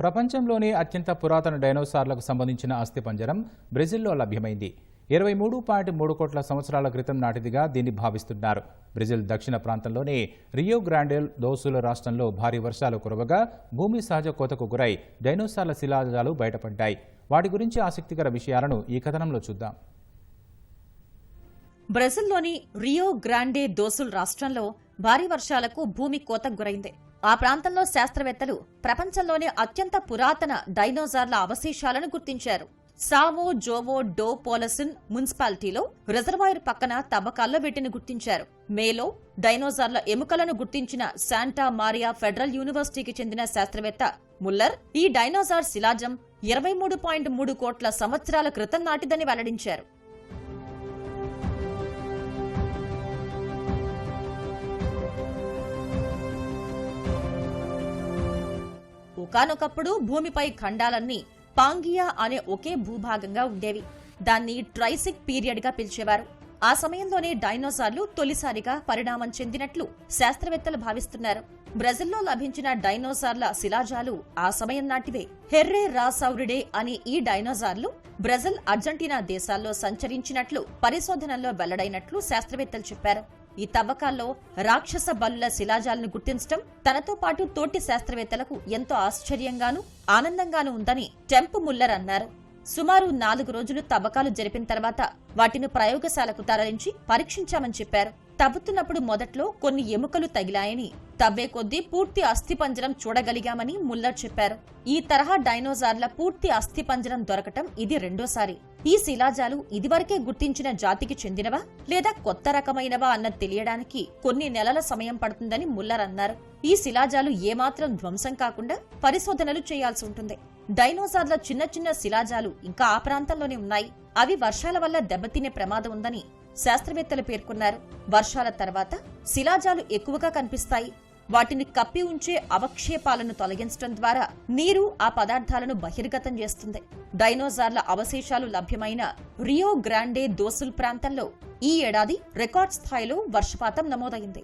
ప్రపంచంలోనే అత్యంత పురాతన డైనోసార్లకు సంబంధించిన అస్థిపంజరం బ్రెజిల్లో లభ్యమైంది. ఇరవై మూడు పాయింట్ మూడు కోట్ల సంవత్సరాల క్రితం నాటిదిగా దీన్ని భావిస్తున్నారు. బ్రెజిల్ దక్షిణ ప్రాంతంలోని రియో గ్రాండెల్ దోసుల రాష్ట్రంలో భారీ వర్షాలు కురవగా భూమి సహజ కోతకు గురై డైనోసార్ల శిలాజాలు బయటపడ్డాయి. వాటి గురించి ఆసక్తికర విషయాలను ఈ కథనంలో చూద్దాం. బ్రెజిల్లోని రియో గ్రాండే దోసుల్ రాష్ట్రంలో భారీ వర్షాలకు భూమి కోతకు గురైంది. ఆ ప్రాంతంలో శాస్త్రవేత్తలు ప్రపంచంలోనే అత్యంత పురాతన డైనోసార్ల అవశేషాలను గుర్తించారు. సావో జోవో డో పోలసిన్ మున్సిపాలిటీలో రిజర్వాయర్ పక్కన తవ్వకాల్లో వీటిని గుర్తించారు. మేలో డైనోసార్ల ఎముకలను గుర్తించిన శాంటా మారియా ఫెడరల్ యూనివర్సిటీకి చెందిన శాస్త్రవేత్త ముల్లర్ ఈ డైనోసార్ శిలాజం ఇరవై మూడు పాయింట్ మూడు కోట్ల సంవత్సరాల క్రితం నాటిదని వెల్లడించారు. ఒకానొకప్పుడు భూమిపై ఖండాలన్నీ పాంగియా అనే ఒకే భూభాగంగా ఉండేవి. దాన్ని ట్రైసిక్ పీరియడ్గా పిలిచేవారు. ఆ సమయంలోనే డైనోసార్లు తొలిసారిగా పరిణామం చెందినట్లు శాస్త్రవేత్తలు భావిస్తున్నారు. బ్రెజిల్లో లభించిన డైనోసార్ల శిలాజాలు ఆ సమయం నాటివే. హెర్రే రాసౌరిడే అనే ఈ డైనోసార్లు బ్రెజిల్ అర్జెంటీనా దేశాల్లో సంచరించినట్లు పరిశోధనల్లో వెల్లడైనట్లు శాస్త్రవేత్తలు చెప్పారు. ఈ తవ్వకాల్లో రాక్షస బలుల శిలాజాలను గుర్తించడం తనతో పాటు తోటి శాస్త్రవేత్తలకు ఎంతో ఆశ్చర్యంగానూ ఆనందంగానూ ఉందని టెంపు ముల్లర్ అన్నారు. సుమారు నాలుగు రోజులు తవ్వకాలు జరిపిన తర్వాత వాటిని ప్రయోగశాలకు తరలించి పరీక్షించామని చెప్పారు. తవ్వుతున్నప్పుడు మొదట్లో కొన్ని ఎముకలు తగిలాయని తవ్వే కొద్దీ పూర్తి అస్థిపంజరం చూడగలిగామని ముల్లర్ చెప్పారు. ఈ తరహా డైనోసార్ల పూర్తి అస్థిపంజరం దొరకటం ఇది రెండోసారి. ఈ శిలాజాలు ఇదివరకే గుర్తించిన జాతికి చెందినవా లేదా కొత్త రకమైనవా అన్నది తెలియడానికి కొన్ని నెలల సమయం పడుతుందని ముల్లర్ అన్నారు. ఈ శిలాజాలు ఏమాత్రం ధ్వంసం కాకుండా పరిశోధనలు చేయాల్సి ఉంటుంది. డైనోసార్ల చిన్న చిన్న శిలాజాలు ఇంకా ఆ ప్రాంతంలోనే ఉన్నాయి. అవి వర్షాల వల్ల దెబ్బతినే ప్రమాదం ఉందని శాస్త్రవేత్తలు పేర్కొన్నారు. వర్షాల తర్వాత శిలాజాలు ఎక్కువగా కనిపిస్తాయి. వాటిని కప్పి ఉంచే అవక్షేపాలను తొలగించడం ద్వారా నీరు ఆ పదార్థాలను బహిర్గతం చేస్తుంది. డైనోసార్ల అవశేషాలు లభ్యమైన రియో గ్రాండే దోసుల్ ప్రాంతంలో ఈ ఏడాది రికార్డ్ స్థాయిలో వర్షపాతం నమోదైంది.